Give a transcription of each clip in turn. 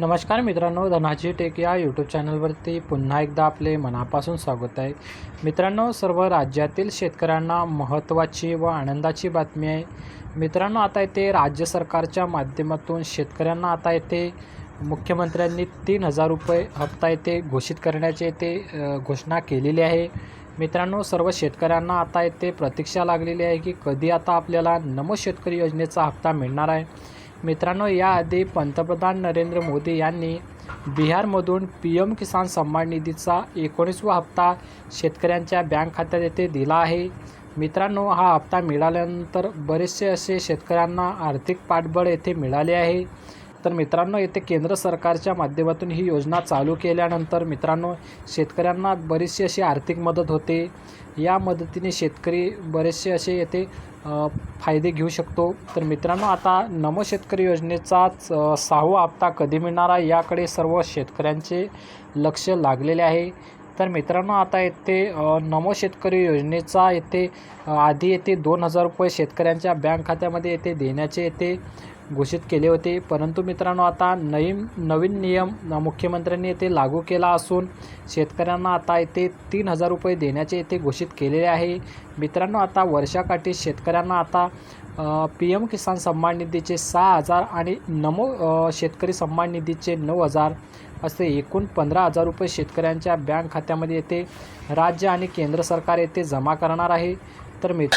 नमस्कार मित्रांनो धनाजी टेक या यूट्यूब चॅनलवरती पुन्हा एकदा आपले मनापासून स्वागत आहे. मित्रांनो सर्व राज्यातील शेतकऱ्यांना महत्त्वाची व आनंदाची बातमी आहे. मित्रांनो आता येथे राज्य सरकारच्या माध्यमातून शेतकऱ्यांना आता येथे मुख्यमंत्र्यांनी तीन हजार रुपये हप्ता येथे घोषित करण्याची येथे घोषणा केलेली आहे. मित्रांनो सर्व शेतकऱ्यांना आता येथे प्रतीक्षा लागलेली आहे की कधी आता आपल्याला नमो शेतकरी योजनेचा हप्ता मिळणार आहे. मित्रांनो याआधी पंतप्रधान नरेंद्र मोदी यांनी बिहारमधून पी एम किसान सन्मान निधीचा एकोणीसवा हप्ता शेतकऱ्यांच्या बँक खात्यात येथे दिला आहे. मित्रांनो हा हप्ता मिळाल्यानंतर बरेचसे असे शेतकऱ्यांना आर्थिक पाठबळ येथे मिळाले आहे. तर मित्रांनो येथे केंद्र सरकारच्या माध्यमातून ही योजना चालू केल्यानंतर मित्रांनो शेतकऱ्यांना बरीचशी अशी आर्थिक मदत होते. या मदतीने शेतकरी बरेचसे असे येथे फायदे घेऊ शकतो. तर मित्रांनो आता नमो शेतकरी योजनेचाच सहावा हप्ता कधी मिळणार आहे याकडे सर्व शेतकऱ्यांचे लक्ष लागलेले आहे. तर मित्रांनो आता येथे नमो शेतकरी योजनेचा येथे आधी येथे दोन हजार रुपये शेतकऱ्यांच्या बँक खात्यामध्ये येथे देण्याचे येथे घोषित केले होते. परंतु मित्रांनो आता नवीन नवीन नियम मुख्यमंत्र्यांनी येथे लागू केला असून शेतकऱ्यांना आता येथे तीन हजार रुपये देण्याचे येथे घोषित केलेले आहे. मित्रांनो आता वर्षाकाठी शेतकऱ्यांना आता पी एम किसान सन्मान निधीचे सहा हजार आणि नमो शेतकरी सन्मान निधीचे नऊ हजार असे एकूण पंधरा हजार रुपये शेतकऱ्यांच्या बँक खात्यामध्ये येथे राज्य आणि केंद्र सरकार येथे जमा करणार आहे. तर मित्र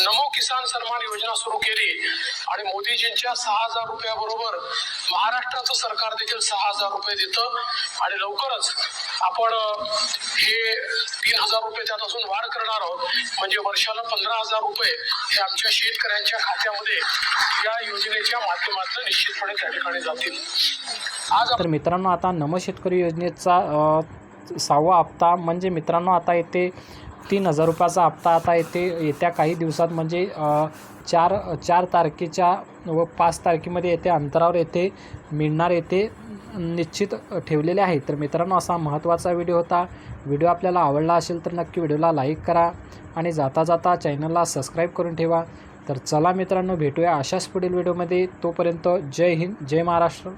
नमो किसान सन्मान योजना सुरू केली. आणि मोदीजींच्या सहा हजार रुपयाबरोबर महाराष्ट्राचं सरकार देखील सहा हजार रुपये देतं. आणि लवकरच आपण हे तीन हजार रुपये त्यात अजून वाढ करणार आहोत. म्हणजे वर्षाला पंधरा हजार रुपये हे आमच्या शेतकऱ्यांच्या खात्यामध्ये या योजनेच्या माध्यमातून निश्चितपणे त्या ठिकाणी जातील. आज तर मित्रांनो आता नम शेतकरी योजनेचा सहावा हप्ता. म्हणजे मित्रांनो आता येते तीन हजार रुपयाचा हप्ता आता येते येत्या काही दिवसात म्हणजे चार चार तारखेच्या व पाच तारखेमध्ये येते अंतरावर येते मिळणार येते निश्चित ठेवलेले आहे. तर मित्रांनो असा महत्त्वाचा व्हिडिओ होता. व्हिडिओ आपल्याला आवडला असेल तर नक्की व्हिडिओला लाईक करा आणि जाता जाता चॅनलला सबस्क्राईब करून ठेवा. तर चला मित्रांनो भेटूया अशाच पुढील व्हिडिओमध्ये. तोपर्यंत जय हिंद जय महाराष्ट्र.